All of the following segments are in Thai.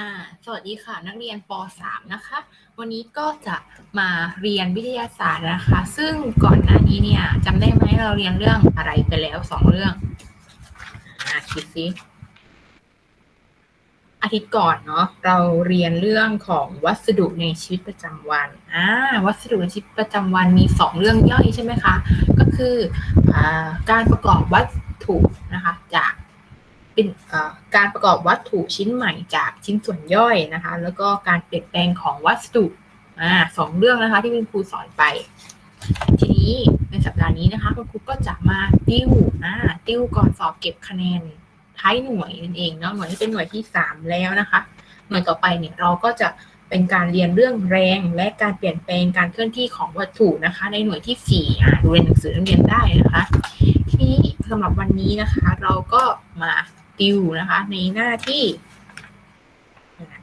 ่าสวัสดีค่ะนักเรียนป .3 นะคะ วันนี้ก็จะมาเรียนวิทยาศาสตร์นะคะ ซึ่งก่อนหน้านี้เนี่ยจำได้ไหมเราเรียนเรื่องอะไรไปแล้วสองเรื่องอ่าคิดสิอาทิตย์ก่อนเนาะเราเรียนเรื่องของวัสดุในชีวิตประจำวันอ่าวัสดุในชีวิตประจำวันมีสองเรื่องย่อยใช่ไหมคะ ก็คืออ่าการประกอบวัตถุนะคะจาก เป็นการประกอบวัตถุชิ้นใหม่จากชิ้นส่วนย่อยนะคะ แล้วก็การเปลี่ยนแปลงของวัสดุอ่าสองเรื่องนะคะที่คุณครูสอนไป ทีนี้ในสัปดาห์นี้นะคะคุณครูก็จะมาติวอ่าติวก่อนสอบเก็บคะแนนท้ายหน่วยนั่นเองเนาะหน่วยที่เป็นหน่วยที่ 3 แล้วนะคะ หน่วยต่อไปเนี่ยเราก็จะเป็นการเรียนเรื่องแรงและการเปลี่ยนแปลงการเคลื่อนที่ของวัตถุนะคะ ในหน่วยที่4อ่าดูในหนังสือเรียนได้นะคะ ทีนี้สำหรับวันนี้นะคะ เราก็มา ติวนะคะ ในหน้าที่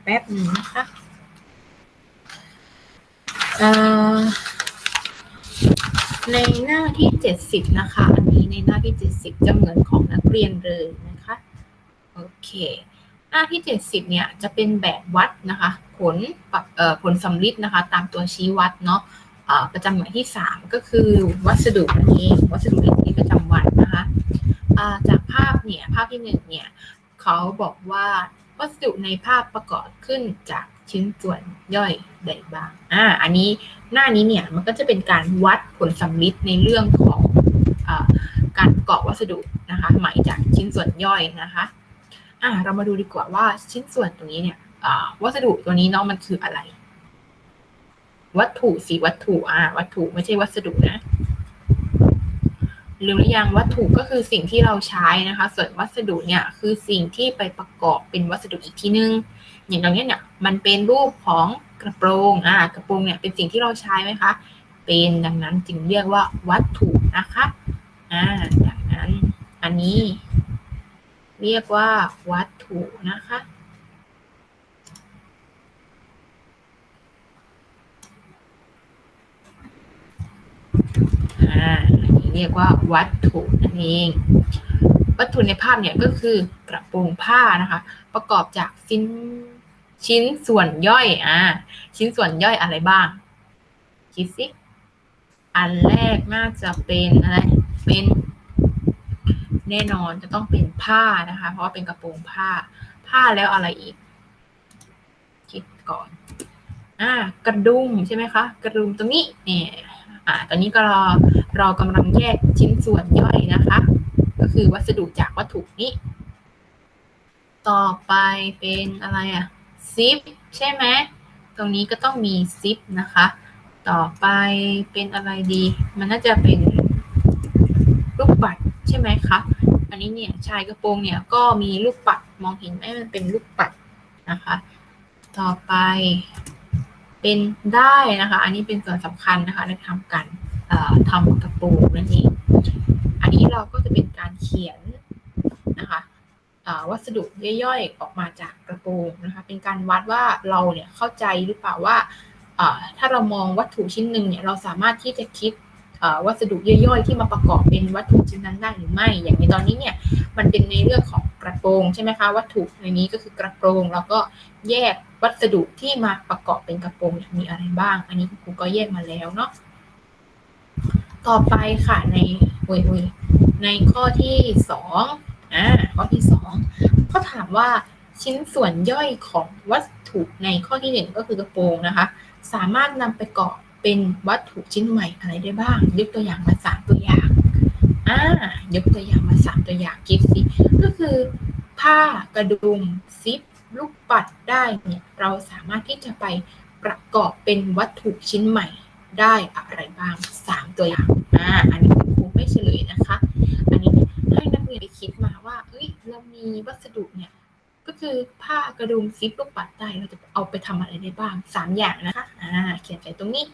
แป๊บนึงนะคะในหน้าที่70นะคะ อันนี้ในหน้าที่70จะเหมือนของนักเรียนเลยนะคะ โอเค หน้าที่70เนี่ยจะเป็นแบบวัดนะคะ ผลผลสำลิดนะคะ ตามตัวชี้วัดเนาะประจำหน่วยที่3ก็คือวัสดุนั่นเองวัสดุในชีวิตประจำวันนะคะ จากภาพเนี่ยภาพที่หนึ่งเนี่ยเขาบอกว่าวัสดุในภาพประกอบขึ้นจากชิ้นส่วนย่อยใดบ้าง อ่า อันนี้หน้านี้เนี่ยมันก็จะเป็นการวัดผลสัมฤทธิ์ในเรื่องของอการประกอบวัสดุนะคะหมายจากชิ้นส่วนย่อยนะคะ อ่า เรามาดูดีกว่าว่าชิ้นส่วนตรงนี้เนี่ยวัสดุตัวนี้เนาะมันคืออะไร วัตถุสีวัตถุ อ่า วัตถุไม่ใช่วัสดุนะ หรือยังวัตถุก็คือสิ่งที่เราใช้นะคะ ส่วนวัสดุเนี่ยคือสิ่งที่ไปประกอบเป็นวัสดุอีกทีนึง อย่างตรงนี้เนี่ยมันเป็นรูปของกระโปรงอ่ากระโปรงเนี่ยเป็นสิ่งที่เราใช้ไหมคะเป็นดังนั้นจึงเรียกว่าวัตถุนะคะอ่าดังนั้นอันนี้ เรียกว่าวัตถุนะคะอ่า เรียกว่าวัตถุนั่นเอง วัตถุในภาพเนี่ยก็คือกระโปรงผ้านะคะ ประกอบจากชิ้นชิ้นส่วนย่อยอ่าชิ้นส่วนย่อยอะไรบ้าง คิดสิอันแรกน่าจะเป็นอะไรเป็นแน่นอนจะต้องเป็นผ้านะคะ เพราะว่าเป็นกระโปรงผ้า ผ้าแล้วอะไรอีก คิดก่อน อ่ากระดุมใช่ไหมคะ กระดุมตรงนี้เนี่ยอ่าตอนนี้ก็รอ เรากำลังแยกชิ้นส่วนย่อยนะคะ ก็คือวัสดุจากวัตถุนี้ ต่อไปเป็นอะไรอะซิปใช่ไหมตรงนี้ก็ต้องมีซิปนะคะ ต่อไปเป็นอะไรดี มันน่าจะเป็นลูกปัดใช่ไหมคะอันนี้เนี่ยชายกระโปรงเนี่ยก็มีลูกปัดมองเห็นไหมมันเป็นลูกปัดนะคะ ต่อไปเป็นได้นะคะ อันนี้เป็นส่วนสำคัญนะคะในทำการ ทำกระโปรงนั่นเอง อันนี้เราก็จะเป็นการเขียนนะคะวัสดุย่อยๆ ออกมาจากกระโปรงนะคะ เป็นการวัดว่าเราเนี่ยเข้าใจหรือเปล่าว่าถ้าเรามองวัตถุชิ้นหนึ่งเนี่ยเราสามารถที่จะคิดวัสดุย่อยๆ ที่มาประกอบเป็นวัตถุชิ้นนั้นได้หรือไม่ อย่างในตอนนี้เนี่ยมันเป็นในเรื่องของกระโปรงใช่ไหมคะ วัตถุในนี้ก็คือกระโปรงแล้วก็แยกวัสดุที่มาประกอบเป็นกระโปรงมีอะไรบ้าง อันนี้ครูก็แยกมาแล้วเนาะ ต่อไปค่ะในอุยอุยในข้อที่สองอ่าข้อที่สองเขาถามว่าชิ้นส่วนย่อยของวัตถุในข้อที่หนึ่งก็คือกระโปรงนะคะ สามารถนำไปประกอบเป็นวัตถุชิ้นใหม่อะไรได้บ้าง ยกตัวอย่างมาสามตัวอย่างอ่ายกตัวอย่างมาสามตัวอย่างกิฟสิก็คือผ้ากระดุมซิปลูกปัดได้เนี่ยเราสามารถที่จะไปประกอบเป็นวัตถุชิ้นใหม่ ได้อะไรบ้างสามตัวอย่างอ่าอันนี้ครูไม่เฉลยนะคะ อันนี้ให้นักเรียนไปคิดมาว่าเอ้ยเรามีวัสดุเนี่ยก็คือผ้ากระดุมซิปลูกปัดได้เราจะเอาไปทำอะไรได้บ้างสามอย่างนะคะอ่าเขียนใจตรงนี้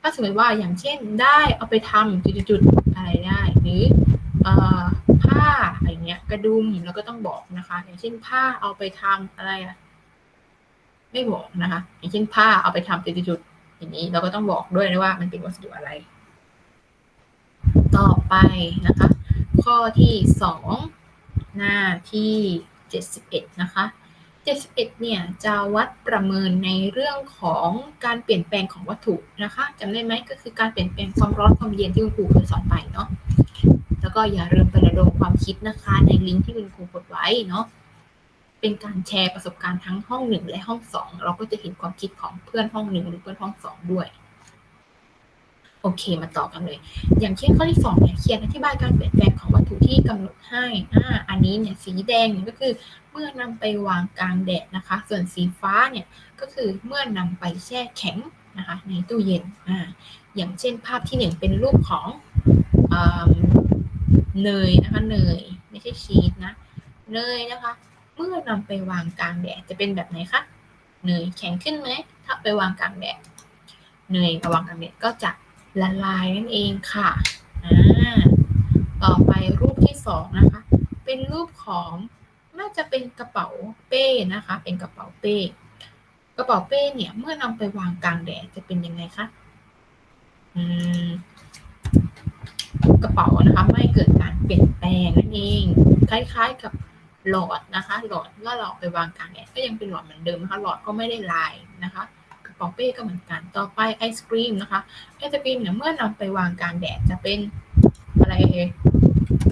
ถ้าสมมติว่าอย่างเช่นได้เอาไปทำจุดๆอะไรได้ หรือผ้าอะไรเงี้ยกระดุมเราก็ต้องบอกนะคะ อย่างเช่นผ้าเอาไปทำอะไรอะไม่บอกนะคะ อย่างเช่นผ้าเอาไปทำจุด อย่างนี้เราก็ต้องบอกด้วยนะว่ามันเป็นวัสดุอะไร ต่อไปนะคะ ข้อที่2หน้าที่ 71 นะคะ 71 เนี่ยจะวัดประเมินในเรื่องของการเปลี่ยนแปลงของวัตถุนะคะจำได้ไหมก็คือการเปลี่ยนแปลงความร้อนความเย็นที่คุณครูเคยสอนไปเนาะแล้วก็อย่าลืมไประดมความคิดนะคะ ในลิงก์ที่คุณครูกดไว้เนาะ เป็นการแชร์ประสบการณ์ทั้งห้องหนึ่งและห้องสองเราก็จะเห็นความคิดของเพื่อนห้องหนึ่งหรือเพื่อนห้องสองด้วยโอเค มาต่อกันเลย อย่างเช่นข้อที่สองเนี่ยเขียนอธิบายการเปลี่ยนแปลงของวัตถุที่กำหนดให้อ่าอันนี้เนี่ยสีแดงเนี่ยก็คือเมื่อนำไปวางกลางแดดนะคะ ส่วนสีฟ้าเนี่ยก็คือเมื่อนำไปแช่แข็งนะคะในตู้เย็นอ่าอย่างเช่นภาพที่หนึ่งเป็นรูปของเนยนะคะเนยไม่ใช่ชีสนะเนยนะคะ มื่อนำไปวางกลางแดดจะเป็นแบบไหนคะเนยแข็งขึ้นไหมถ้าไปวางกลางแดดเนยไปวางกลางแดดก็จะละลายนั่นเองค่ะต่อไปรูปที่สองนะคะ เป็นรูปของน่าจะเป็นกระเป๋าเป้นะคะ เป็นกระเป๋าเป้กระเป๋าเป้เนี่ยเมื่อนำไปวางกลางแดดจะเป็นยังไงคะกระเป๋านะคะ ไม่เกิดการเปลี่ยนแปลงนั่นเอง คล้ายๆกับ หลอดนะคะ หลอดเมื่อเราไปวางกลางแดดก็ยังเป็นหลอดเหมือนเดิมนะคะ หลอดก็ไม่ได้ลายนะคะปองเป้ก็เหมือนกัน ต่อไปไอศครีมนะคะ ไอศครีมเนี่ยเมื่อนำไปวางกลางแดดจะเป็นอะไรเอง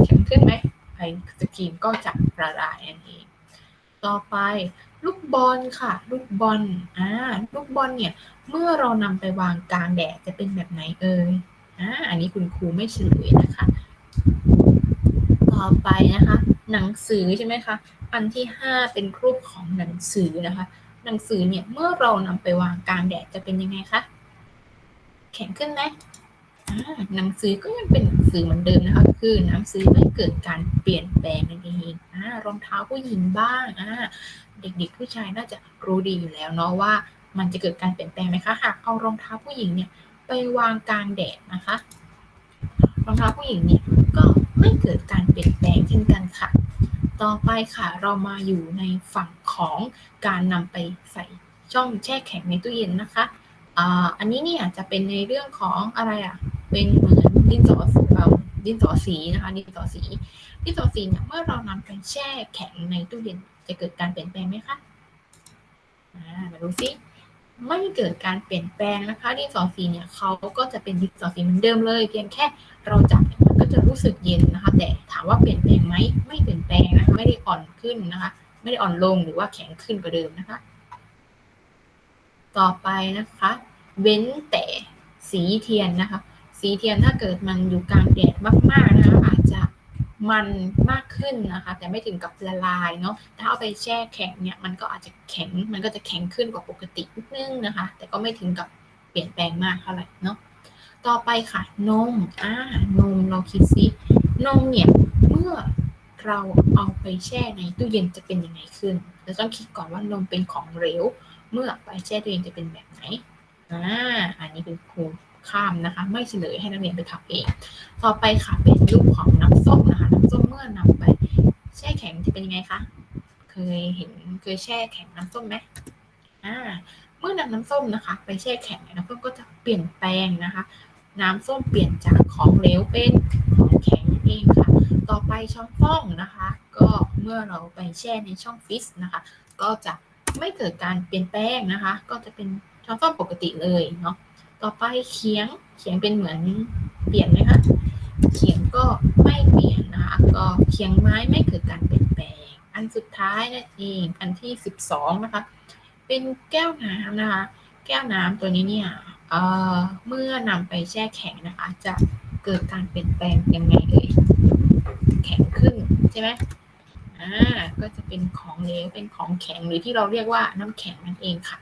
แข็งขึ้นไหมไอศครีมก็จะละลายนั่นเองต่อไปลูกบอลค่ะ ลูกบอลอ่าลูกบอลเนี่ยเมื่อเรานำไปวางกลางแดดจะเป็นแบบไหนเอ่ยอ่าอันนี้คุณครูไม่เฉลยนะคะ ต่อไปนะคะ หนังสือใช่ไหมคะ อันที่ห้าเป็นรูปของหนังสือนะคะ หนังสือเนี่ยเมื่อเรานำไปวางกลางแดดจะเป็นยังไงคะ แข็งขึ้นไหมหนังสือก็ยังเป็นหนังสือเหมือนเดิมนะคะ คือหนังสือไม่เกิดการเปลี่ยนแปลงนั่นเองรองเท้าผู้หญิงบ้างเด็กๆผู้ชายน่าจะรู้ดีอยู่แล้วเนาะว่า มันจะเกิดการเปลี่ยนแปลงไหมคะหากเอารองเท้าผู้หญิงเนี่ยไปวางกลางแดดนะคะ รองเท้าผู้หญิงเนี่ย ไม่เกิดการเปลี่ยนแปลงเช่นกันค่ะ ต่อไปค่ะเรามาอยู่ในฝั่งของการนำไปใส่ช่องแช่แข็งในตู้เย็นนะคะอันนี้เนี่ยจะเป็นในเรื่องของอะไรอะ เป็นเหมือนดินสอดินสอสีนะคะดินสอสีดินสอสีเนี่ยเมื่อเรานำไปแช่แข็งในตู้เย็นจะเกิดการเปลี่ยนแปลงไหมคะมาดูซิไม่เกิดการเปลี่ยนแปลงนะคะดินสอสีเนี่ยเขาก็จะเป็นดินสอสีเหมือนเดิมเลย เพียงแค่เราจับม ก็จะรู้สึกเย็นนะคะ แต่ถามว่าเปลี่ยนแปลงไหมไม่เปลี่ยนแปลงนะคะไม่ได้อ่อนขึ้นนะคะ ไม่ได้อ่อนลงหรือว่าแข็งขึ้นกว่าเดิมนะคะ ต่อไปนะคะ เว้นแต่สีเทียนนะคะ สีเทียนถ้าเกิดมันอยู่กลางแดดมากๆนะคะอาจจะมันมากขึ้นนะคะ แต่ไม่ถึงกับละลายเนาะถ้าเอาไปแช่แข็งเนี่ยมันก็อาจจะแข็งมันก็จะแข็งขึ้นกว่าปกตินิดนึงนะคะ แต่ก็ไม่ถึงกับเปลี่ยนแปลงมากเท่าไหร่เนาะ ต่อไปค่ะ นมอ่านมเราคิดซินมเนี่ย เมื่อเราเอาไปแช่ในตู้เย็นจะเป็นยังไงขึ้น เราต้องคิดก่อนว่านมเป็นของเหลว เมื่อไปแช่ตู้เย็นจะเป็นแบบไหน อ่า อันนี้เป็นครูข้ามนะคะ ไม่เฉลยให้นักเรียนไปทำเอง ต่อไปค่ะเป็นรูปของน้ำส้มนะคะ น้ำส้มเมื่อนำไป แช่แข็งจะเป็นยังไงคะ เคยเห็นเคยแช่แข็งน้ำส้มไหมอ่า เมื่อนำน้ำส้มนะคะ ไปแช่แข็งน้ำส้มก็จะเปลี่ยนแปลงนะคะ น้ำส้มเปลี่ยนจากของเหลวเป็นของแข็งนั่นเองค่ะ ต่อไปช่องฟ่องนะคะ ก็เมื่อเราไปแช่ในช่องฟิสนะคะ ก็จะไม่เกิดการเปลี่ยนแปลงนะคะ ก็จะเป็นช่องฟ่องปกติเลยเนาะ ต่อไปเขียงเขียงเป็นเหมือนเปลี่ยนไหมคะเขียงก็ไม่เปลี่ยนนะคะ ก็เขียงไม้ไม่เกิดการเปลี่ยนแปลง อันสุดท้ายนั่นเอง อันที่สิบสองนะคะ เป็นแก้วน้ำนะคะ แก้วน้ำตัวนี้เนี่ย เมื่อนำไปแช่แข็งนะคะ จะเกิดการเปลี่ยนแปลงยังไงเลยแข็งขึ้นใช่ไหมอ่าก็จะเป็นของเหลวเป็นของแข็งหรือที่เราเรียกว่าน้ำแข็งนั่นเองค่ะ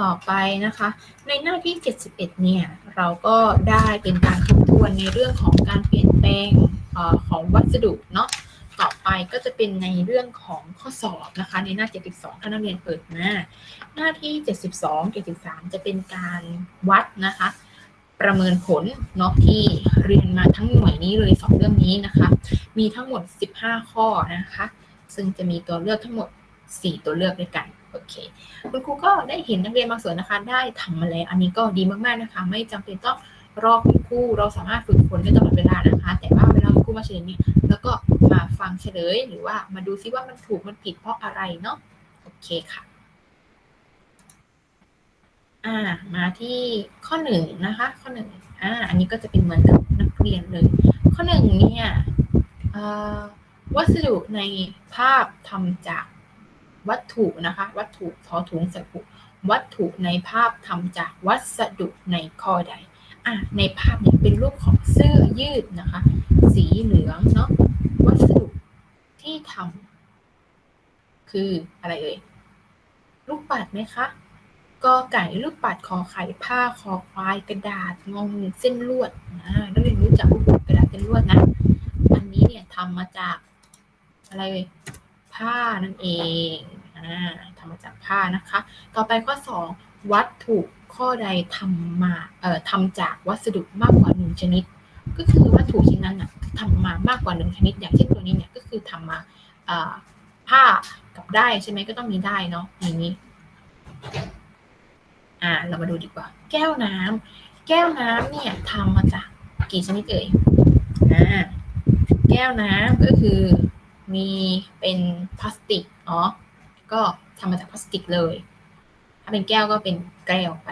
ต่อไปนะคะ ในหน้าที่ 71 เนี่ย เราก็ได้เป็นการทบทวนในเรื่องของการเปลี่ยนแปลงอของวัสดุเนาะ ต่อไปก็จะเป็นในเรื่องของข้อสอบนะคะ ในหน้า 72 ถ้านักเรียนเปิดมาหน้าที่ 72 73 จะเป็นการวัดนะคะ ประเมินผลเนาะที่เรียนมาทั้งหน่วยนี้เลยสองเรื่องนี้นะคะ มีทั้งหมด 15 ข้อนะคะ ซึ่งจะมีตัวเลือกทั้งหมด 4 ตัวเลือกด้วยกันโอเคคุณครูก็ได้เห็นนักเรียนบางส่วนนะคะ ได้ทำมาแล้ว อันนี้ก็ดีมากๆนะคะ ไม่จำเป็นต้อง รอคุณครูเราสามารถฝึกฝนได้ตลอดเวลานะคะ แต่ว่าเวลาคุณครูมาเชิญเนี่แล้วก็มาฟังเฉลยหรือว่ามาดูซิว่ามันถูกมันผิดเพราะอะไรเนาะโอเคค่ะอ่ามาที่ข้อหนึ่งนะคะ ข้อหนึ่งอ่าอันนี้ก็จะเป็นเหมือนกับนักเรียนเลย ข้อหนึ่งเนี่ยวัสดุในภาพทำจากวัตถุนะคะ วัตถุทอถุงสกุวัตถุในภาพทำจากวัสดุในข้อใด อะในภาพเนี่ยเป็นรูปของเสื้อยืดนะคะ สีเหลืองเนาะวัสดุที่ทำคืออะไรเอ่ยลูกปัดไหมคะกอไก่ลูกปัดคอไข่ผ้าคอควายกระดาษงงเส้นลวดอ่านักเรียนรู้จักลูกปัดกระดาษเส้นลวดนะอันนี้เนี่ยทำมาจากอะไรเอ่ยผ้านั่นเองอ่าทำมาจากผ้านะคะ ต่อไปข้อ 2 วัตถุ ข้อใดทำมาเอ่อทำจากวัสดุมากกว่าหนึ่งชนิด ก็คือวัตถุชิ้นนั้นน่ะทำมามากกว่าหนึ่งชนิด อย่างเช่นตัวนี้เนี่ยก็คือทำมาผ้ากับได้ใช่ไหมก็ต้องมีได้เนาะอย่างนี้อ่าเรามาดูดีกว่า แก้วน้ำแก้วน้ำเนี่ยทำมาจากกี่ชนิดเอ่ยอ่าแก้วน้ำก็คือมีเป็นพลาสติกอ๋อก็ทำมาจากพลาสติกเลย ถ้าเป็นแก้วก็เป็นแก้วไป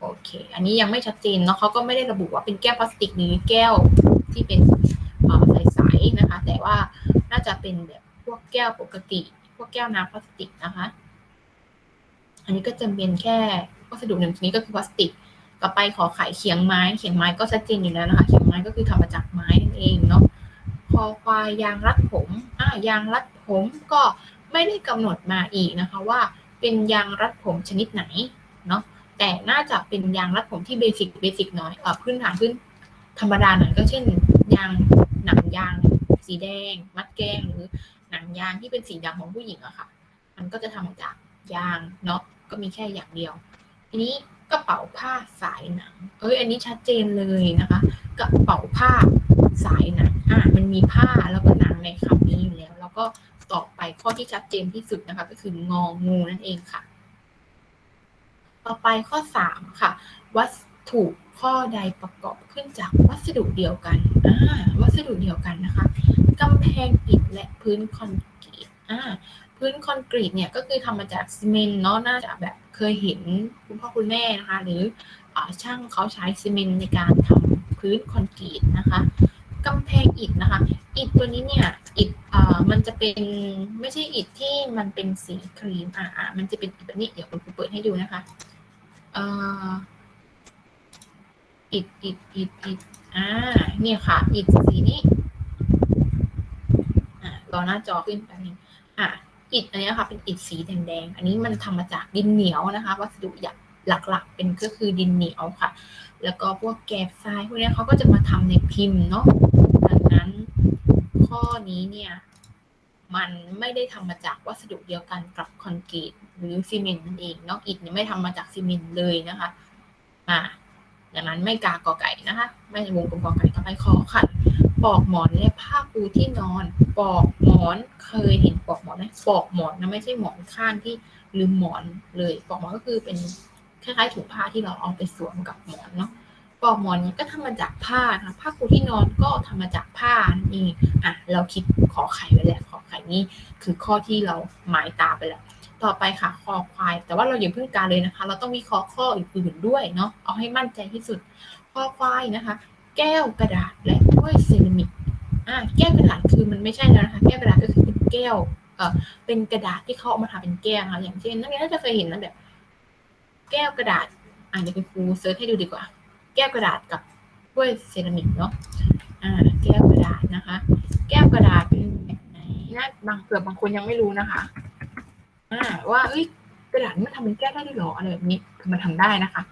โอเค อันนี้ยังไม่ชัดเจนเนาะเขาก็ไม่ได้ระบุว่าเป็นแก้วพลาสติกหรือแก้วที่เป็นใสๆนะคะ แต่ว่าน่าจะเป็นแบบพวกแก้วปกติ พวกแก้วน้ำพลาสติกนะคะ อันนี้ก็จะเป็นแค่วัสดุหนึ่งชนิดก็คือพลาสติก ต่อไปขอไข่เขียงไม้ เขียงไม้ก็ชัดเจนอยู่แล้วนะคะ เขียงไม้ก็คือทำมาจากไม้นั่นเองเนาะคอควายยางรัดผมอ่ายางรัดผมก็ไม่ได้กำหนดมาอีกนะคะว่า เป็นยางรัดผมชนิดไหนเนาะแต่น่าจะเป็นยางรัดผมที่เบสิกเบสิกหน่อยเออพื้นฐานพื้นธรรมดาหน่อยก็เช่น ยางหนังยางสีแดง มัดแกงหรือหนังยางที่เป็นสีดำของผู้หญิงอะค่ะ มันก็จะทำมาจากยางเนาะก็มีแค่อย่างเดียว ทีนี้กระเป๋าผ้าสายหนัง เอ้ยอันนี้ชัดเจนเลยนะคะ กระเป๋าผ้าสายหนังอ่ามันมีผ้าแล้วก็หนังในคำนี้อยู่แล้ว แล้วก็ ต่อไปข้อที่ชัดเจนที่สุดนะคะ ก็คืององูนั่นเองค่ะ ต่อไปข้อ 3 ค่ะ วัตถุข้อใดประกอบขึ้นจากวัสดุเดียวกันอ่าวัสดุเดียวกันนะคะกำแพงอิฐและพื้นคอนกรีตอ่าพื้นคอนกรีตเนี่ยก็คือทำมาจากซีเมนต์เนาะน่าจะแบบเคยเห็นคุณพ่อคุณแม่นะคะ หรืออช่างเขาใช้ซีเมนต์ในการทำพื้นคอนกรีตนะคะ กำแพงอิฐนะคะ อิฐตัวนี้เนี่ยอิฐอ่ามันจะเป็นไม่ใช่อิฐที่มันเป็นสีครีมอ่ามันจะเป็นอิฐแบบนี้เดี๋ยวคุณครูเปิดให้ดูนะคะอ่าอิฐอิฐอิฐอิฐอ่าเนี่ยค่ะ อิฐสีนี้อ่ารอหน้าจอขึ้นแป๊บนึงอ่าอิฐอันนี้ค่ะเป็นอิฐสีแดงๆอันนี้มันทำมาจากดินเหนียวนะคะ วัสดุหลักๆเป็นก็คือดินเหนียวค่ะ แล้วก็พวกแกบทรายพวกนี้เขาก็จะมาทำในพิมพ์เนาะดังนั้นข้อนี้เนี่ยมันไม่ได้ทำมาจากวัสดุเดียวกันกับคอนกรีตหรือซีเมนต์นั่นเองเนาะอิฐเนี่ยไม่ทำมาจากซีเมนต์เลยนะคะอ่าดังนั้นไม่กากอไก่นะคะ ไม่วงกลมกอไก่ต่อไปคอค่ะปอกหมอนและผ้าปูที่นอน ปอกหมอนเคยเห็นปอกหมอนไหมปอกหมอนนะไม่ใช่หมอนข้างที่ลืมหมอนเลย ปอกหมอนก็คือเป็น คล้ายๆถุงผ้าที่เราเอาไปสวมกับหมอนเนาะปอกหมอนนี้ก็ทำมาจากผ้านะผ้าปูที่นอนก็ทำมาจากผ้านี่อะเราคิดขอไข่ไปแล้วขอไข่นี่คือข้อที่เราหมายตาไปแล้วต่อไปค่ะคอควาย แต่ว่าเราอย่าเพิ่งการเลยนะคะ เราต้องวิเคราะห์ข้ออื่นๆด้วยเนาะเอาให้มั่นใจที่สุดคอควายนะคะ แก้วกระดาษและถ้วยเซรามิกอ่าแก้วกระดาษคือมันไม่ใช่แล้วนะคะ แก้วกระดาษก็คือเป็นแก้วเอ่อเป็นกระดาษที่เขาเอามาทำเป็นแก้วค่ะอย่างเช่นนักเรียนน่าจะเคยเห็นนะแบบ แก้วกระดาษอ่าเดี๋ยวคุณครูเซิร์ชให้ดูดีกว่า แก้วกระดาษกับถ้วยเซรามิกเนาะอ่าแก้วกระดาษนะคะ แก้วกระดาษเป็นแบบไหนนะบางเผื่อบางคนยังไม่รู้นะคะอ่าว่าเอ้ยกระดาษมันทำเป็นแก้วได้ด้วยหรออะไรแบบนี้คือมันทำได้นะคะ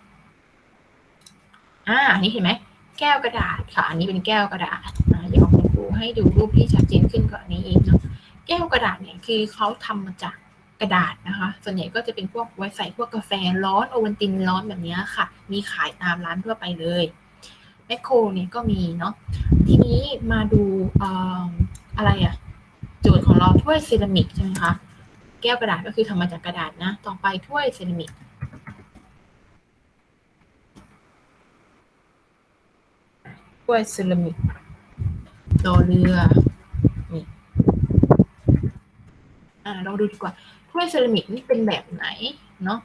อ่าอันี่เห็นไหมแก้วกระดาษค่ะอันนี้เป็นแก้วกระดาษอ่าเดี๋ยวคุณครูให้ดูรูปที่ชัดเจนขึ้นกว่านี้อีกเนาะแก้วกระดาษเนี่ยคือเขาทำมาจาก กระดาษนะคะ ส่วนใหญ่ก็จะเป็นพวกไว้ใส่พวกกาแฟร้อนโอวัลตินร้อนแบบนี้ค่ะ มีขายตามร้านทั่วไปเลยแมคโครเนี่ยก็มีเนาะทีนี้มาดูอะไรอะโจทย์ของเราถ้วยเซรามิกใช่ไหมคะแก้วกระดาษก็คือทำมาจากกระดาษนะ ต่อไปถ้วยเซรามิกถ้วยเซรามิกรอเรือ อ่าเราดูดีกว่าถ้วยเซรามิกนี่เป็นแบบไหนเนาะ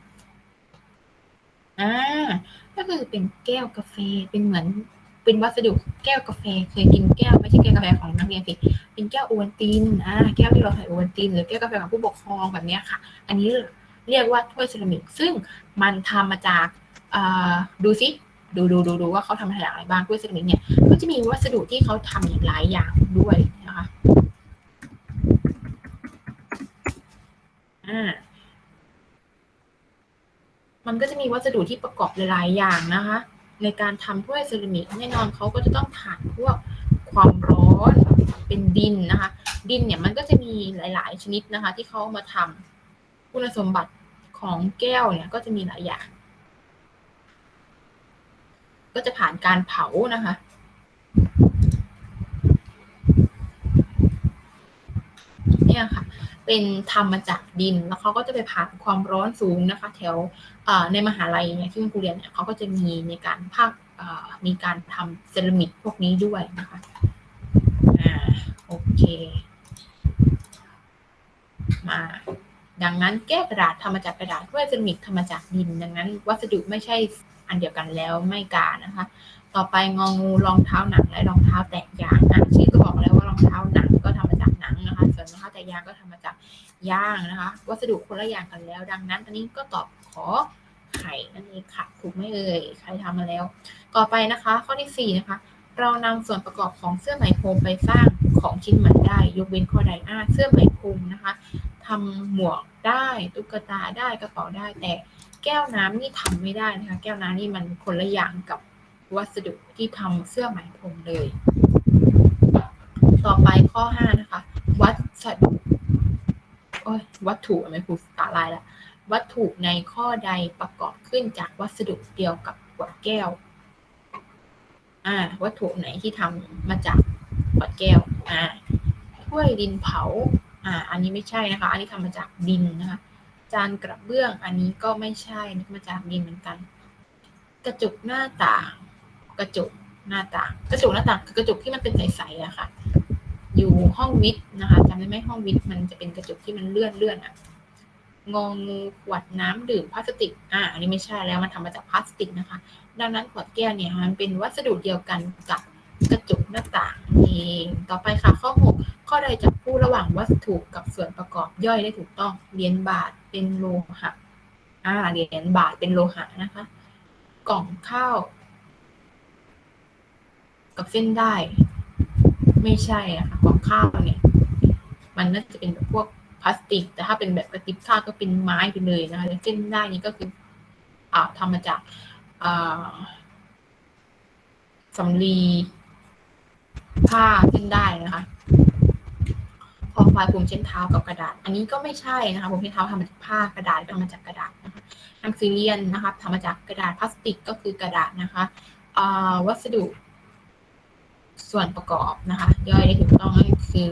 อ่าก็คือเป็นแก้วกาแฟเป็นเหมือนเป็นวัสดุแก้วกาแฟเคยกินแก้วไม่ใช่แก้วกาแฟของนักเรียนสิเป็นแก้วโอวัลตินอ่าแก้วที่เราใส่โอวัลตินหรือแก้วกาแฟของผู้ปกครองแบบนี้ค่ะ อันนี้เรียกว่าถ้วยเซรามิก ซึ่งมันทำมาจากอ่าดูสิดูดูดูดูว่าเขาทำมาจากอะไรบ้างถ้วยเซรามิกเนี่ยก็จะมีวัสดุที่เขาทำอย่างหลายอย่างด้วยนะคะ อ่า มันก็จะมีวัสดุที่ประกอบหลายๆอย่างนะคะ ในการทำถ้วยเซรามิกแน่นอนเขาก็จะต้องผ่านพวกความร้อนเป็นดินนะคะ ดินเนี่ยมันก็จะมีหลาย ๆ ชนิดนะคะ ที่เขามาทำคุณสมบัติของแก้วเนี่ยก็จะมีหลายอย่าง ก็จะผ่านการเผานะคะเนี่ยค่ะ เป็นทำมาจากดิน แล้วเขาก็จะไปผ่านความร้อนสูงนะคะ แถวในมหาลัยเนี่ยที่คุณครูเรียนเนี่ยเขาก็จะมีในการภาคมีการทำเซรามิกพวกนี้ด้วยนะคะ อ่า โอเค มา ดังนั้นแก้วกระดาษทำมาจากกระดาษด้วยเซรามิกทำมาจากดิน ดังนั้น วัสดุไม่ใช่อันเดียวกันแล้วไม่กานะคะ ต่อไปงองูรองเท้าหนังและรองเท้าแตะยางอะชื่อก็บอกแล้วว่ารองเท้าหนังก็ทำมาจาก หนังนะคะแตะยางก็ทำมาจากยางนะคะ วัสดุคนละอย่างกันแล้ว ดังนั้นตอนนี้ก็ตอบขอไข่นั่นเองค่ะถูกไหมเอ่ยใครทำมาแล้ว ต่อไปนะคะ ข้อที่สี่นะคะเรานำส่วนประกอบของเสื้อไหมพรมไปสร้างของชิ้นใหม่ได้ ยกเว้นข้อใดอ่าเสื้อไหมพรมนะคะทำหมวกได้ตุ๊กตาได้กระเป๋าได้ แต่แก้วน้ำนี่ทำไม่ได้นะคะ แก้วน้ำนี่มันคนละอย่างกับวัสดุที่ทำเสื้อไหมพรมเลย ต่อไปข้อห้านะคะ วัสดุโอ้ยวัตถุอะไม่พูตาลายล้ววัตถุในข้อใดประกอบขึ้นจากวัสดุเดียวกับขวดแก้ว อ่า วัตถุไหนที่ทำมาจากขวดแก้ว อ่าถ้วยดินเผา อ่า อันนี้ไม่ใช่นะคะ อันนี้ทำมาจากดินนะคะ จานกระเบื้อง อันนี้ก็ไม่ใช่นี่มาจากดินเหมือนกัน กระจกหน้าต่าง กระจกหน้าต่าง กระจกหน้าต่างคือกระจกที่มันเป็นใสๆอะค่ะ อยู่ห้องวิทย์นะคะจำได้ไหมห้องวิทย์มันจะเป็นกระจกที่มันเลื่อนเลื่อนอะงองูขวดน้ำดื่มพลาสติก อ่า อันนี้ไม่ใช่แล้ว มันทำมาจากพลาสติกนะคะ ดังนั้นขวดแก้วเนี่ยมันเป็นวัสดุเดียวกันกับกระจกหน้าต่างเอง ต่อไปค่ะข้อหกข้อใดจับคู่ระหว่างวัตถุกับส่วนประกอบย่อยได้ถูกต้อง เหรียญบาทเป็นโลหะ อ่า เหรียญบาทเป็นโลหะนะคะ กล่องข้าวกับเส้นได้ ไม่ใช่นะคะกล่องข้าวเนี่ย มันน่าจะเป็นแบบพวกพลาสติก แต่ถ้าเป็นแบบกระติบข้าวก็เป็นไม้ไปเลยนะคะเส้นได้นี้ก็คืออ่าทำมาจากอ่าสำลีผ้าเส้นได้นะคะพอไฟผมเช็ดเท้ากับกระดาษ อันนี้ก็ไม่ใช่นะคะผมเช็ดเท้าทำมาจากผ้ากระดาษทำมาจากกระดาษนะคะนังสือเรียนนะคะทำมาจากกระดาษพลาสติกก็คือกระดาษนะคะวัสดุ ส่วนประกอบนะคะ ย่อยได้ถูกต้องก็คือ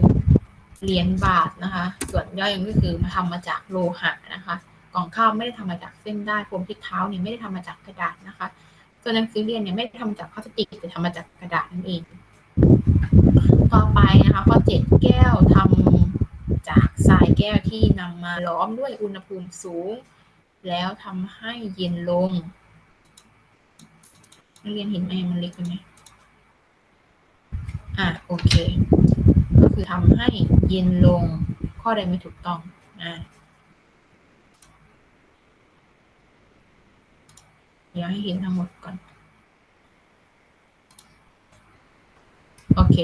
เหรียญบาทนะคะ ส่วนย่อยก็คือมาทำมาจากโลหะนะคะ กล่องข้าวไม่ได้ทำมาจากเส้นได้ผมที่เท้าเนี่ยไม่ได้ทำมาจากกระดาษนะคะ ส่วนหนังสือเรียนเนี่ยไม่ได้ทำจากพลาสติกแต่ทำมาจากกระดาษนั่นเอง ต่อไปนะคะข้อเจ็ดแก้วทำจากทรายแก้วที่นำมาล้อมด้วยอุณหภูมิสูง แล้วทำให้เย็นลงนักเรียนเห็นไหมมันเล็กไปไหม อะโอเค ก็คือทำให้เย็นลงข้อใดไม่ถูกต้องอ่าเดี๋ยวให้เห็นทั้งหมดก่อน โอเค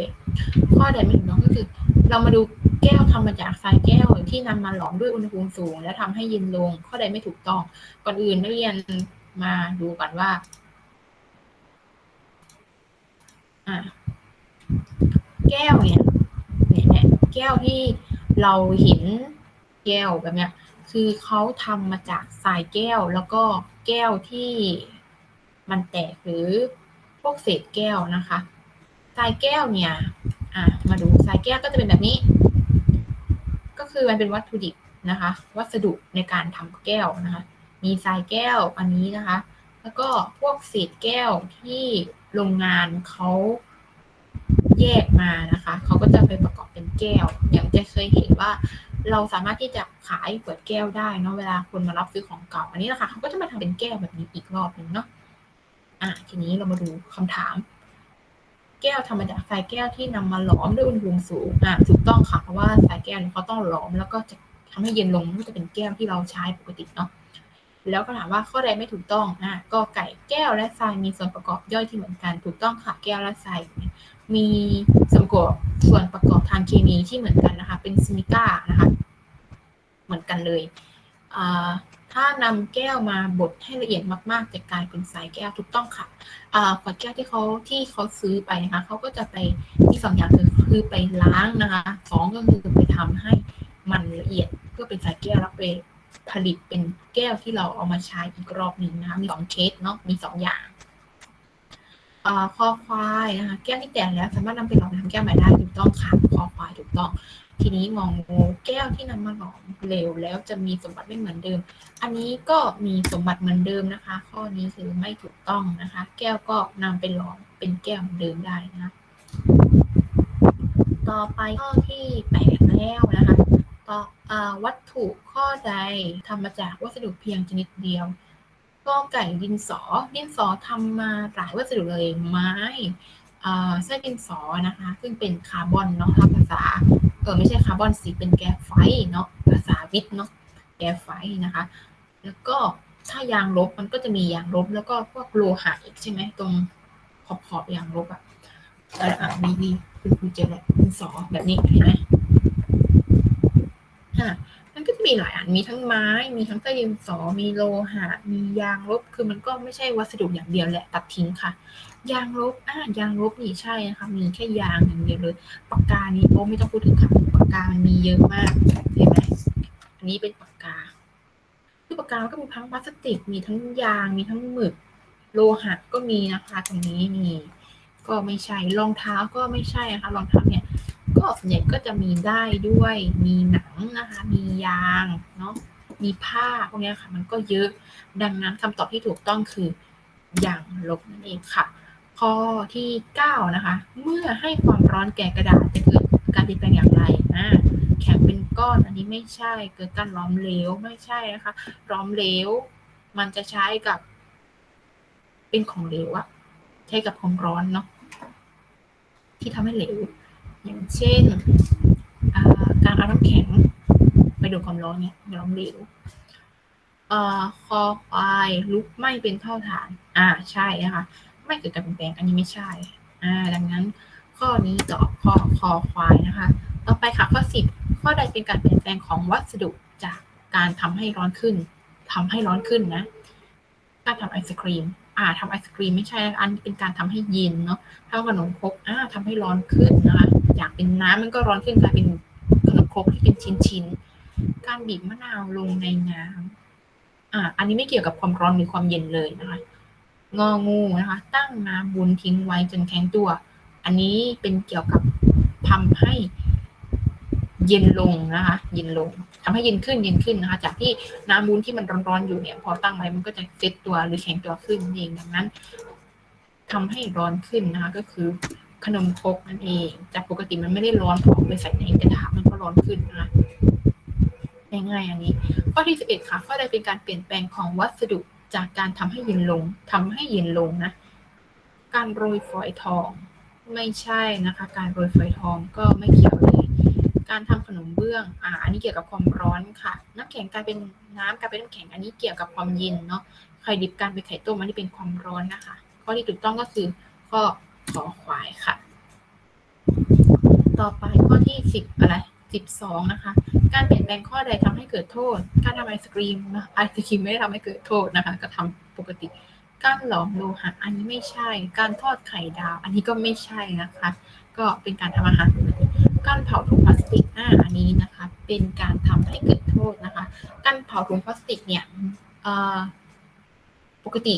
ข้อใดไม่ถูกต้องก็คือ เรามาดูแก้วทำมาจากทรายแก้วที่นำมาหลอมด้วยอุณหภูมิสูง และทำให้เย็นลงข้อใดไม่ถูกต้อง ก่อนอื่นนักเรียนมาดูก่อนว่า อ่า แก้วเนี่ยเนี่ยแก้วที่เราเห็นแก้วแบบเนี้ยคือเขาทำมาจากทรายแก้วแล้วก็แก้วที่มันแตกหรือพวกเศษแก้วนะคะทรายแก้วเนี่ยอะมาดูทรายแก้วก็จะเป็นแบบนี้ ก็คือมันเป็นวัตถุดิบนะคะ วัสดุในการทำแก้วนะคะ มีทรายแก้วอันนี้นะคะ แล้วก็พวกเศษแก้วที่โรงงานเขา แยกมานะคะ เขาก็จะไปประกอบเป็นแก้ว อย่างจะเคยเห็นว่า เราสามารถที่จะขายเปิดแก้วได้เนาะเวลาคนมารับซื้อของเก่า อันนี้นะคะเขาก็จะมาทำเป็นแก้วแบบนี้อีกรอบหนึ่งเนาะอะทีนี้เรามาดูคำถาม แก้วทำมาจากทรายแก้วที่นำมาหลอมด้วยอุณหภูมิสูงอะถูกต้องค่ะเพราะว่าทรายแก้วเขาต้องหลอมแล้วก็จะทำให้เย็นลงก็จะเป็นแก้วที่เราใช้ปกติเนาะ แล้วก็ถามว่าข้อใดไม่ถูกต้องอะก็ไก่แก้วและทรายมีส่วนประกอบย่อยที่เหมือนกัน ถูกต้องค่ะแก้วและทรายมีส่วนประกอบส่วนประกอบทางเคมีที่เหมือนกันนะคะ เป็นซิลิก้านะคะเหมือนกันเลยถ้านำแก้วมาบดให้ละเอียดมากๆจะกลายเป็นทรายแก้วถูกต้องค่ะขวดแก้วที่เขาที่เขาซื้อไปนะคะเขาก็จะไปที่สองอย่างคือคือไปล้างนะคะสองก็คือไปทำให้มันละเอียดเพื่อเป็นทรายแก้วแล้วไป ผลิตเป็นแก้วที่เราเอามาใช้อีกรอบหนึ่งนะคะมีสองเคสเนาะมีสองอย่างคอควายนะคะแก้วที่แตกแล้วสามารถนำไปหลอมทำแก้วใหม่ได้ถูกต้องค่ะคอควายถูกต้อง ทีนี้งองงูแก้วที่นำมาหลอมเร็วแล้วจะมีสมบัติไม่เหมือนเดิม อันนี้ก็มีสมบัติเหมือนเดิมนะคะ ข้อนี้คือไม่ถูกต้องนะคะ แก้วก็นำไปหลอมเป็นแก้วเหมือนเดิมได้นะต่อไปข้อที่แปดแล้วนะ คะวัตถุข้อใดทำมาจากวัสดุเพียงชนิดเดียวก็ไก่ดินสอ ดินสอทำมาหลายวัสดุเลยไม้เส้นดินสอนะคะ ซึ่งเป็นคาร์บอนเนาะภาษาเออไม่ใช่คาร์บอนสิเป็นแก๊สไฟเนาะภาษาวิทย์เนาะแก๊สไฟนะคะ แล้วก็ถ้ายางลบมันก็จะมียางลบแล้วก็พวกโลหะอีกใช่ไหมตรงขอบขอบยางลบอะอะมีมีคุณคุณเจอแหละดินสอแบบนี้เห็นไหมะมันก็จะมีหลายอันมีทั้งไม้ มีทั้งใต้ดินสอ มีโลหะ มียางลบ คือมันก็ไม่ใช่วัสดุอย่างเดียวแหละตัดทิ้งค่ะ ยางลบอ่ายางลบนี่ใช่นะคะมีแค่ยางอย่างเดียวเลยปากกานี้โอ้ไม่ต้องพูดถึงค่ะปากกามันมีเยอะมากเห็นไหมอันนี้เป็นปากกาคือปากกาก็มีทั้งพลาสติก มีทั้งยาง มีทั้งหมึก โลหะก็มีนะคะ ตรงนี้มีก็ไม่ใช่รองเท้าก็ไม่ใช่นะคะรองเท้าเนี่ย ก็ส่วนใหญ่ก็จะมีได้ด้วย มีหนังนะคะ มียางเนาะ มีผ้าพวกนี้ค่ะ มันก็เยอะ ดังนั้นคำตอบที่ถูกต้องคืออย่างลบนั่นเองค่ะ ข้อที่ 9 นะคะ เมื่อให้ความร้อนแก่กระดาษจะเกิดการเปลี่ยนแปลงอย่างไรอ่าแข็งเป็นก้อนอันนี้ไม่ใช่ เกิดการล้อมเหลวไม่ใช่นะคะ ล้อมเหลวมันจะใช้กับ เป็นของเหลวอะใช้กับความร้อนเนาะที่ทำให้เหลว อย่างเช่นการเอาน้ำแข็งไปดูความร้อนเนี่ยร้อนเหลวคอควายลุกไหม้เป็นเท่าฐาน อ่าใช่นะคะไม่เกิดการเปลี่ยนแปลงอันนี้ไม่ใช่ อ่า ดังนั้นข้อนี้ตอบข้อคอควายนะคะ ต่อไปค่ะข้อสิบข้อใดเป็นการเปลี่ยนแปลงของวัสดุจากการทำให้ร้อนขึ้นทำให้ร้อนขึ้นนะ การทำไอศครีม อ่าทำไอศครีมไม่ใช่อันเป็นการทำให้เย็นเนาะทำขนมครกอ่าทำให้ร้อนขึ้นนะคะ อยากเป็นน้ำมันก็ร้อนขึ้นกลายเป็นขนมครกที่เป็นชิ้นๆ การบีบมะนาวลงในน้ำอ่า อันนี้ไม่เกี่ยวกับความร้อนหรือความเย็นเลยนะคะ งองูนะคะ ตั้งน้ำบุนทิ้งไว้จนแข็งตัว อันนี้เป็นเกี่ยวกับทำให้เย็นลงนะคะ เย็นลงทำให้เย็นขึ้นเย็นขึ้นนะคะ จากที่น้ำบุ้นที่มันร้อนๆอยู่เนี่ย พอตั้งไว้มันก็จะเซตตัวหรือแข็งตัวขึ้นเองดังนั้นทำให้ร้อนขึ้นนะคะ ก็คือ ขนมครกนั่นเอง จากปกติมันไม่ได้ร้อนพอไปใส่ในกระทะมันก็ร้อนขึ้นนะง่ายๆอันนี้ ข้อที่สิบเอ็ดค่ะ ข้อใดเป็นการเปลี่ยนแปลงของวัสดุจากการทำให้เย็นลงทำให้เย็นลงนะ การโรยฝอยทอง ไม่ใช่นะคะ การโรยฝอยทองก็ไม่เกี่ยวเลยการทำขนมเบื้องอ่าอันนี้เกี่ยวกับความร้อนค่ะ น้ำแข็งกลายเป็นน้ำกลายเป็นน้ำแข็งอันนี้เกี่ยวกับความเย็นเนาะไข่ดิบการเป็นไข่ต้มอันนี้เป็นความร้อนนะคะ ข้อที่ถูกต้องก็คือข้อ ขอควายค่ะ ต่อไปข้อที่สิบอะไรสิบสองนะคะ การเปลี่ยนแปลงข้อใดทำให้เกิดโทษ การทำไอศครีมนะไอศครีมไม่ได้ทำให้เกิดโทษนะคะ ก็ทำปกติ การหลอมโลหะอันนี้ไม่ใช่ การทอดไข่ดาว อันนี้ก็ไม่ใช่นะคะ ก็เป็นการทำอาหารปกติการเผาถุงพลาสติกอ่าอันนี้นะคะ เป็นการทำให้เกิดโทษนะคะ การเผาถุงพลาสติกเนี่ยปกติ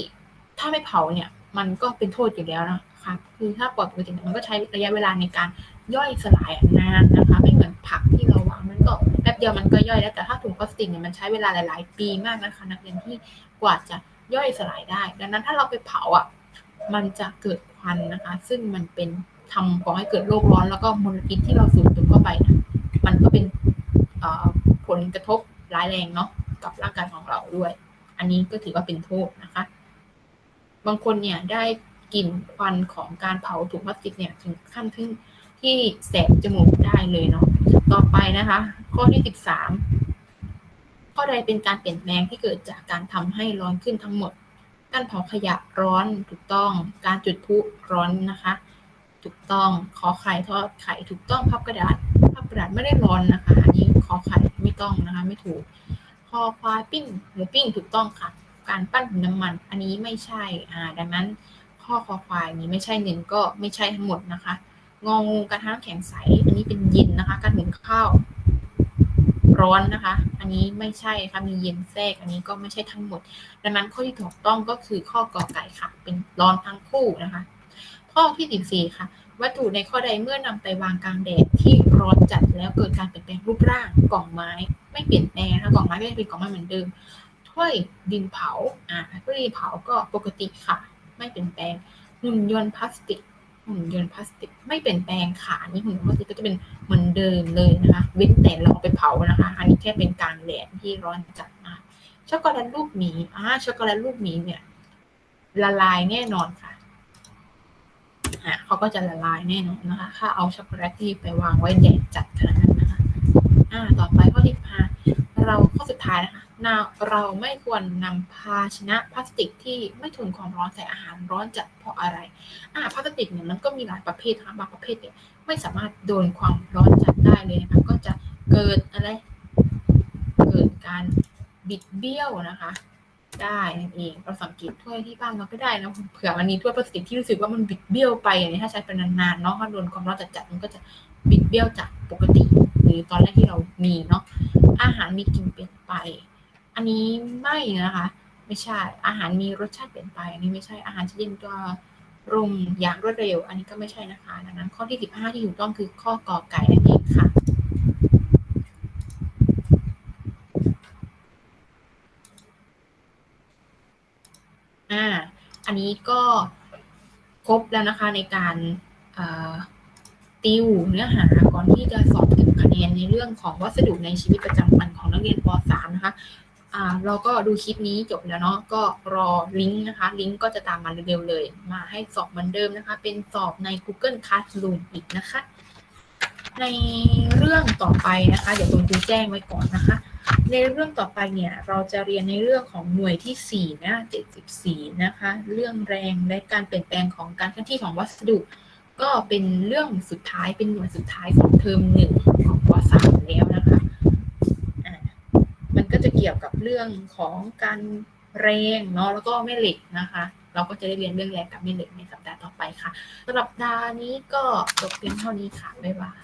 ถ้าไม่เผาเนี่ย มันก็เป็นโทษอยู่แล้วนะ คะคือถ้าปล่อยปกติมันก็ใช้ระยะเวลาในการย่อยสลายนานนะคะ ไม่เหมือนผักที่เราวางมันก็แป๊บเดียวมันก็ย่อยแล้วแต่ถ้าถุงพลาสติกเนี่ยมันใช้เวลาหลาย ๆ ปีมากนะคะ นักเรียนที่กว่าจะย่อยสลายได้ ดังนั้นถ้าเราไปเผาอะมันจะเกิดควันนะคะ ซึ่งมันเป็นทำก่อให้เกิดโลกร้อนแล้วก็มลพิษที่เราสูดดเข้าไปนะมันก็เป็นผลกระทบร้ายแรงเนาะกับร่างกายของเราด้วย อันนี้ก็ถือว่าเป็นโทษนะคะ บางคนเนี่ยได้ กลิ่นควันของการเผาถุงพลาสติกเนี่ยถึงขั้นที่ที่แสบจมูกได้เลยเนาะต่อไปนะคะ ข้อที่สิบสามข้อใดเป็นการเปลี่ยนแปลงที่เกิดจากการทำให้ร้อนขึ้นทั้งหมด การเผาขยะร้อนถูกต้อง การจุดพลุร้อนนะคะ ถูกต้องขอไข่ทอดไข่ถูกต้องพับกระดาษพับกระดาษไม่ได้ร้อนนะคะอันนี้ขอไข่ไม่ต้องนะคะ ไม่ถูกคอควายปิ้งหมูปิ้งถูกต้องค่ะ การปั้นน้ำมัน อันนี้ไม่ใช่อ่าดังนั้น ข้อคอควายนี้ไม่ใช่หนึ่งก็ไม่ใช่ทั้งหมดนะคะ งองูการทำน้ำแข็งใส อันนี้เป็นเย็นนะคะการหุงข้าวร้อนนะคะ อันนี้ไม่ใช่ค่ะมีเย็นแทรก อันนี้ก็ไม่ใช่ทั้งหมด ดังนั้นข้อที่ถูกต้องก็คือข้อกอไก่ค่ะ เป็นร้อนทั้งคู่นะคะ ข้อที่สิบสี่ค่ะ วัตถุในข้อใดเมื่อนำไปวางกลางแดดที่ร้อนจัดแล้วเกิดการเปลี่ยนแปลงรูปร่างกล่องไม้ไม่เปลี่ยนแปลงนะคะกล่องไม้ก็จะเป็นกล่องไม้เหมือนเดิมถ้วยดินเผาอ่าถ้วยดินเผาก็ปกติค่ะ ไม่เปลี่ยนแปลง หุ่นยนต์พลาสติก หุ่นยนต์พลาสติก ไม่เปลี่ยนแปลงค่ะนี่หุ่นยนต์พลาสติกก็จะเป็นเหมือนเดิมเลยนะคะ เว้นแต่เราเอาไปเผานะคะ อันนี้แค่เป็นกางแดดที่ร้อนจัดนะคะช็อกโกแลตลูกหมีอ่าช็อกโกแลตลูกหมีเนี่ยละลายแน่นอนค่ะอะเขาก็จะละลายแน่นอนนะคะ ถ้าเอาช็อกโกแลตที่ไปวางไว้แดดจัดขนาดนั้นนะคะ อ่า ต่อไปข้อที่ห้าเราข้อสุดท้ายนะคะ เราไม่ควรนำภาชนะพลาสติกที่ไม่ทนความร้อนใส่อาหารร้อนจัดเพราะอะไรอ่าพลาสติกเนี่ยมันก็มีหลายประเภทนะคะบางประเภทเนี่ยไม่สามารถโดนความร้อนจัดได้เลยนะคะก็จะเกิดอะไร เกิดการบิดเบี้ยวนะคะ ได้นั่นเองเราสังเกตถ้วยที่บ้านเราก็ได้นะเผื่อมันมีถ้วยพลาสติกที่รู้สึกว่ามันบิดเบี้ยวไปอย่างนี้ถ้าใช้เป็นนานๆเนาะถ้าโดนความร้อนจัดๆมันก็จะบิดเบี้ยวจากปกติ หรือตอนแรกที่เรามีเนาะอาหารมีกินเปลี่ยนไป อันนี้ไม่นะคะ ไม่ใช่อาหารมีรสชาติเปลี่ยนไป อันนี้ไม่ใช่อาหารจะเย็นตัวรุมอย่างรวดเร็ว อันนี้ก็ไม่ใช่นะคะ ดังนั้นข้อที่ 15 ที่ถูกต้องคือข้อกอไก่นั่นเองค่ะ อ่า อันนี้ก็ครบแล้วนะคะในการติวเนื้อหาก่อนที่จะสอบเก็บคะแนนในเรื่องของวัสดุในชีวิตประจำวันของนักเรียนป .3 นะคะ อ่าเราก็ดูคลิปนี้จบแล้วเนาะก็รอลิงก์นะคะ ลิงก์ก็จะตามมาเร็วๆเลย มาให้สอบเหมือนเดิมนะคะ เป็นสอบใน Google Classroom อีกนะคะ ในเรื่องต่อไปนะคะ เดี๋ยวตรงดูแจ้งไว้ก่อนนะคะ ในเรื่องต่อไปเนี่ย เราจะเรียนในเรื่องของหน่วยที่ 4 นะ74 นะคะ เรื่องแรงและการเปลี่ยนแปลงของการเคลื่อนที่ของวัสดุ ก็เป็นเรื่องสุดท้ายเป็นหน่วยสุดท้ายของเทอมหนึ่งของป .3 แล้วนะคะ ก็จะเกี่ยวกับเรื่องของการแรงเนาะแล้วก็แม่เหล็กนะคะ เราก็จะได้เรียนเรื่องแรงกับแม่เหล็กในสัปดาห์ต่อไปค่ะสำหรับสัปดาห์นี้ก็จบเพียงเท่านี้ค่ะบ๊ายบาย